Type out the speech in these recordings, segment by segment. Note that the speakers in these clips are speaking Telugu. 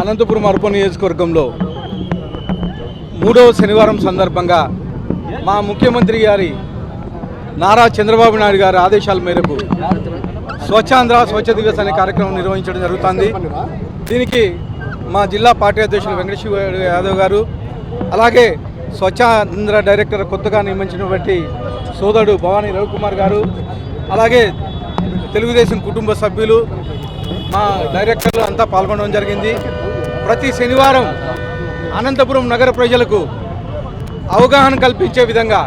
అనంతపురం అర్బన్ నియోజకవర్గంలో మూడవ శనివారం సందర్భంగా మా ముఖ్యమంత్రి గారి నారా చంద్రబాబు నాయుడు గారి ఆదేశాల మేరకు స్వచ్ఛాంధ్ర స్వచ్ఛ దివస్ అనే కార్యక్రమం నిర్వహించడం జరుగుతుంది. దీనికి మా జిల్లా పార్టీ అధ్యక్షులు వెంకటేశ్వర యాదవ్ గారు అలాగే స్వచ్ఛాంధ్ర డైరెక్టర్ కొత్తగా నియమించినటువంటి సోదరుడు భవానీ రవికుమార్ గారు అలాగే తెలుగుదేశం కుటుంబ సభ్యులు మా డైరెక్టర్లు అంతా పాల్గొనడం జరిగింది. ప్రతి శనివారం అనంతపురం నగర ప్రజలకు అవగాహన కల్పించే విధంగా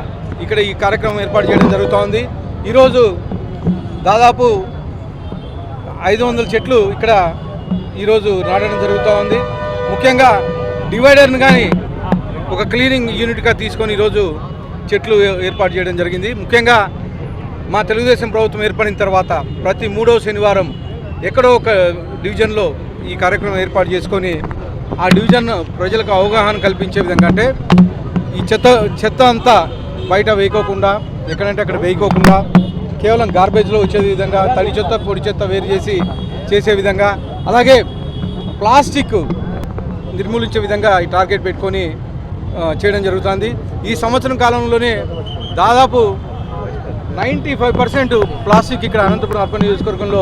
ఇక్కడ ఈ కార్యక్రమం ఏర్పాటు చేయడం జరుగుతోంది. ఈరోజు దాదాపు ఐదు వందల చెట్లు ఇక్కడ ఈరోజు నాటడం జరుగుతూ ఉంది ముఖ్యంగా డివైడర్ని కానీ ఒక క్లీనింగ్ యూనిట్గా తీసుకొని ఈరోజు చెట్లు ఏర్పాటు చేయడం జరిగింది. ముఖ్యంగా మా తెలుగుదేశం ప్రభుత్వం ఏర్పడిన తర్వాత ప్రతి మూడో శనివారం ఎక్కడో ఒక డివిజన్లో ఈ కార్యక్రమం ఏర్పాటు చేసుకొని ఆ డివిజన్ ప్రజలకు అవగాహన కల్పించే విధంగా అంటే ఈ చెత్త చెత్త అంతా బయట వేయకోకుండా ఎక్కడంటే అక్కడ వేయకోకుండా కేవలం గార్బేజ్లో వచ్చే విధంగా తడి చెత్త పొడి చెత్త వేరు చేసి చేసే విధంగా అలాగే ప్లాస్టిక్ నిర్మూలించే విధంగా ఈ టార్గెట్ పెట్టుకొని చేయడం జరుగుతుంది. ఈ సంవత్సరం కాలంలోనే దాదాపు నైంటీ ఫైవ్ పర్సెంట్ ప్లాస్టిక్ ఇక్కడ అనంతపురం అర్బన్ నియోజకవర్గంలో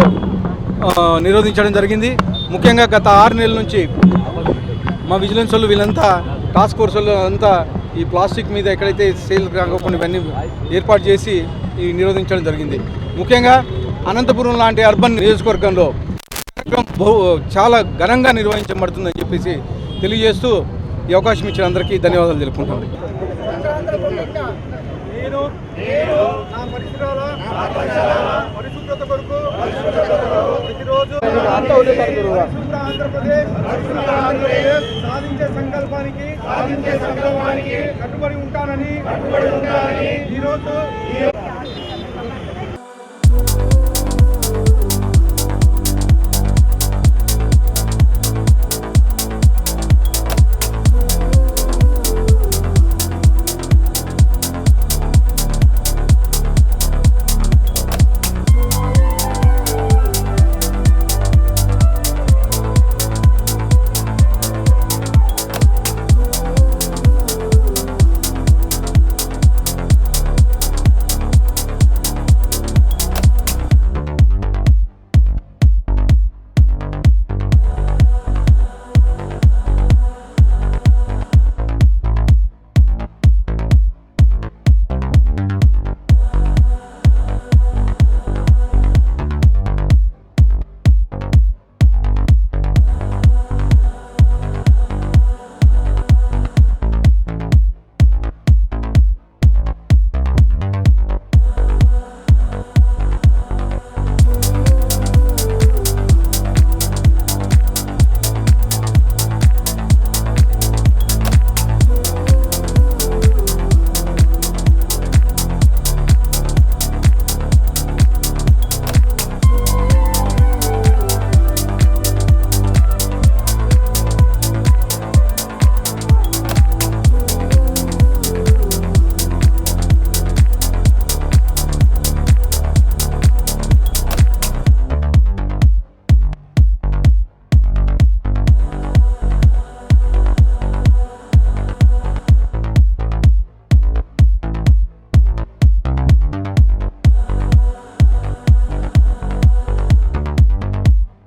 నిరోధించడం జరిగింది. ముఖ్యంగా గత ఆరు నెలల నుంచి మా విజిలెన్స్ వాళ్ళు వీళ్ళంతా టాస్క్ ఫోర్స్ వాళ్ళు అంతా ఈ ప్లాస్టిక్ మీద ఎక్కడైతే సేల్ కాకుండా ఇవన్నీ ఏర్పాటు చేసి ఈ నిరోధించడం జరిగింది. ముఖ్యంగా అనంతపురం లాంటి అర్బన్ నియోజకవర్గంలో బహు చాలా ఘనంగా నిర్వహించబడుతుందని చెప్పేసి తెలియజేస్తూ ఈ అవకాశం ఇచ్చిన అందరికీ ధన్యవాదాలు తెలుపుకుంటాను నేను నా పరిసరాల పరిశుభ్రత కొరకు ప్రతిరోజు ఆంధ్రప్రదేశ్ సాధించే సంకల్పానికి సాధించే సంకల్పానికి కట్టుబడి ఉంటానని కట్టుబడి ఉంటానని ఈరోజు